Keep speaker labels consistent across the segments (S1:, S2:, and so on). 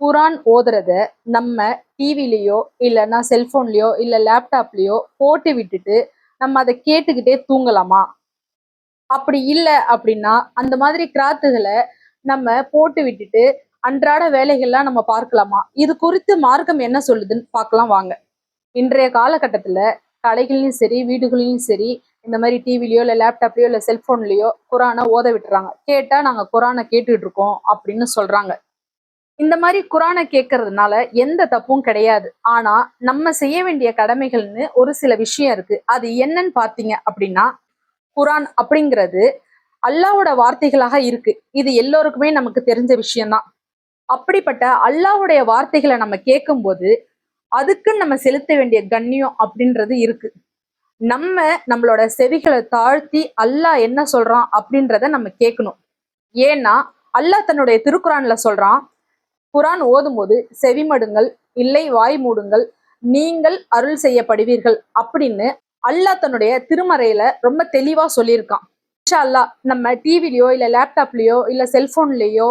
S1: குரான் ஓதுறத நம்ம டிவிலேயோ இல்லைன்னா செல்போன்லயோ இல்லை லேப்டாப்லேயோ போட்டு விட்டுட்டு நம்ம அதை கேட்டுக்கிட்டே தூங்கலாமா? அப்படி இல்லை அப்படின்னா அந்த மாதிரி கிராத்துகளை நம்ம போட்டு விட்டுட்டு அன்றாட வேலைகள்லாம் நம்ம பார்க்கலாமா? இது குறித்து மார்க்கம் என்ன சொல்லுதுன்னு பார்க்கலாம் வாங்க. இன்றைய காலகட்டத்தில் கடைகள்லையும் சரி வீடுகள்லையும் சரி இந்த மாதிரி டிவிலையோ இல்லை லேப்டாப்லையோ இல்லை செல்போன்லயோ குரானை ஓத விட்டுறாங்க. கேட்டால் நாங்கள் குரானை கேட்டுக்கிட்டு இருக்கோம் அப்படின்னு சொல்கிறாங்க இந்த மாதிரி குரானை கேட்கறதுனால எந்த தப்பும் கிடையாது. ஆனா நம்ம செய்ய வேண்டிய கடமைகள்னு ஒரு சில விஷயம் இருக்கு. அது என்னன்னு பாத்தீங்க அப்படின்னா குரான் அப்படிங்கிறது அல்லாவோட வார்த்தைகளாக இருக்கு. இது எல்லோருக்குமே நமக்கு தெரிஞ்ச விஷயம்தான். அப்படிப்பட்ட அல்லாஹ்வுடைய வார்த்தைகளை நம்ம கேட்கும்போது அதுக்குன்னு நம்ம செலுத்த வேண்டிய கண்ணியம் அப்படின்றது இருக்கு. நம்ம நம்மளோட செவிகளை தாழ்த்தி அல்லாஹ் என்ன சொல்றான் அப்படின்றத நம்ம கேட்கணும் ஏன்னா அல்லாஹ் தன்னுடைய திருக்குறான்ல சொல்றான் குரான் ஓதும்போது செவிமடுங்கள் இல்லை வாய் மூடுங்கள் நீங்கள் அருள் செய்யப்படுவீர்கள் அப்படின்னு அல்லாஹ் தன்னுடைய திருமறையில ரொம்ப தெளிவா சொல்லியிருக்கான். இன்ஷா அல்லாஹ் நம்ம டிவிலையோ இல்ல லேப்டாப்லயோ இல்ல செல்போன்லயோ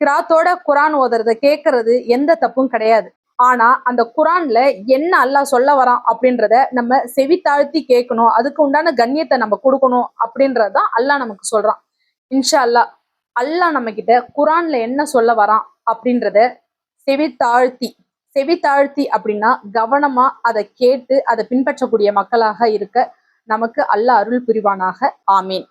S1: கிராத்தோட குரான் ஓதுறத கேட்கறது எந்த தப்பும் கிடையாது. ஆனா அந்த குரான்ல என்ன அல்லாஹ் சொல்ல வரான் அப்படின்றத நம்ம செவி தாழ்த்தி கேட்கணும் அதுக்கு உண்டான கண்ணியத்தை நம்ம கொடுக்கணும் அப்படின்றதுதான் அல்லாஹ் நமக்கு சொல்றான். இன்ஷா அல்லாஹ் அல்லாஹ் நம்ம கிட்ட குரான்ல என்ன சொல்ல வரான் அப்படின்றத செவி தாழ்த்தி செவி தாழ்த்தி அப்படின்னா கவனமா அதை கேட்டு அதை பின்பற்றக்கூடிய மக்களாக இருக்க நமக்கு அல்லாஹ் அருள் புரிவானாக. ஆமீன்.